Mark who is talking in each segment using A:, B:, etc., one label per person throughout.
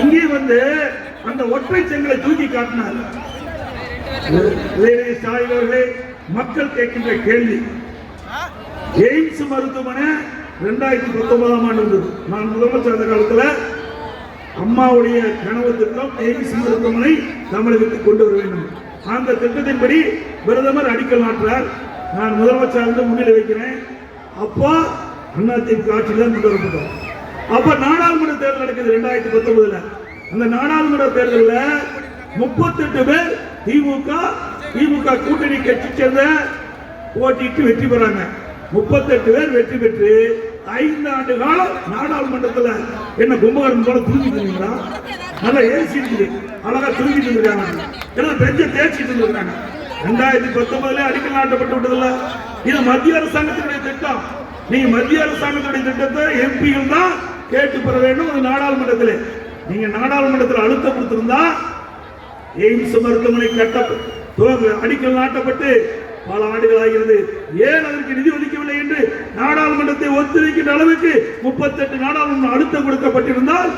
A: இங்கே வந்து அந்த ஒற்றை செங்கலை தூக்கி காட்டினார் உதயநிதி மக்கள் கேட்கின்ற கேள்வி. எய்ம்ஸ் மருத்துவமனை ரெண்டாயிரத்தி பத்தொன்பதாம் ஆண்டு இருந்தது நான் முதலமைச்சர் இருந்த காலத்துல அம்மாவுடைய கனவு திட்டம் எய்ம்ஸ் மருத்துவமனை தமிழகத்துக்கு கொண்டு வர வேண்டும். அந்த திட்டத்தின்படி பிரதமர் அடிக்கல் நாட்டுறார். நான் முதலமைச்சர் இருந்து முன்னிலை வைக்கிறேன். அப்போ அதிமுக ஆட்சியில் தான் கொண்டு வரப்பட்டோம். அப்ப நாடாளுமன்ற தேர்தல் நடக்குது ரெண்டாயிரத்தி பத்தொன்பதுல. அந்த நாடாளுமன்ற தேர்தலில் முப்பத்தெட்டு பேர் திமுக திமுக கூட்டணி கட்சி சேர்ந்த போட்டிட்டு வெற்றி பெறாங்க. முப்பத்தெட்டு பேர் வெற்றி பெற்று ஐந்து ஆண்டு காலம் நாடாளுமன்றத்தில் என்ன கும்பகரம் போல தூங்கிட்டு இருந்தீங்களா? நல்லா ஏசி இருக்குது. அழகா தூங்கிட்டு இருக்காங்க எல்லாம் பெஞ்ச தேய்ச்சிட்டு இருக்காங்க ரெண்டாயிரத்தி பத்தொன்பதுல அடிக்கல் நாட்டப்பட்டு விட்டதில்ல. இது மத்திய அரசாங்கத்தினுடைய திட்டம். நீங்க மத்திய அரசாங்கத்துடைய திட்டத்தை எம்பிகள் தான் கேட்டு பெற வேண்டும் அது நாடாளுமன்றத்தில். நீங்க நாடாளுமன்றத்தில் அழுத்தம் கொடுத்திருந்தா எய்ம்ஸ் மருத்துவமனை கட்ட அடிக்கல் நாட்டப்பட்டு பல ஆண்டுகள் ஆகிறது. ஏன் அதற்கு நிதி ஒதுக்கவில்லை என்று நாடாளுமன்றத்தை ஒத்துழைக்கின்ற அளவுக்கு முப்பத்தெட்டு நாடாளுமன்றம் அழுத்தம் கொடுக்கப்பட்டிருந்தால்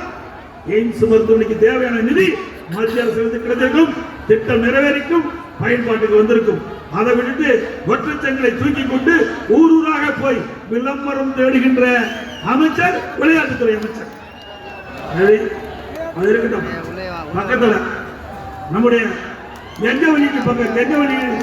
A: எய்ம்ஸ் மருத்துவமனைக்கு தேவையான நிதி மத்திய அரசு கிடைத்திருக்கும் திட்டம் நிறைவேறிக்கும் பயன்பாட்டுக்கு வந்திருக்கும். அதை விட்டுட்டு ஒற்றச்சங்களை தூக்கி கொண்டு ஊர் ஊராக போய் விளம்பரம் தேடுகின்ற அமைச்சர் விளையாட்டுத்துறை அமைச்சர். சரி, அது இருக்கட்டும். பக்கத்தில். நம்முடைய கெங்கவழிக்கு பக்கம் கெங்கவழி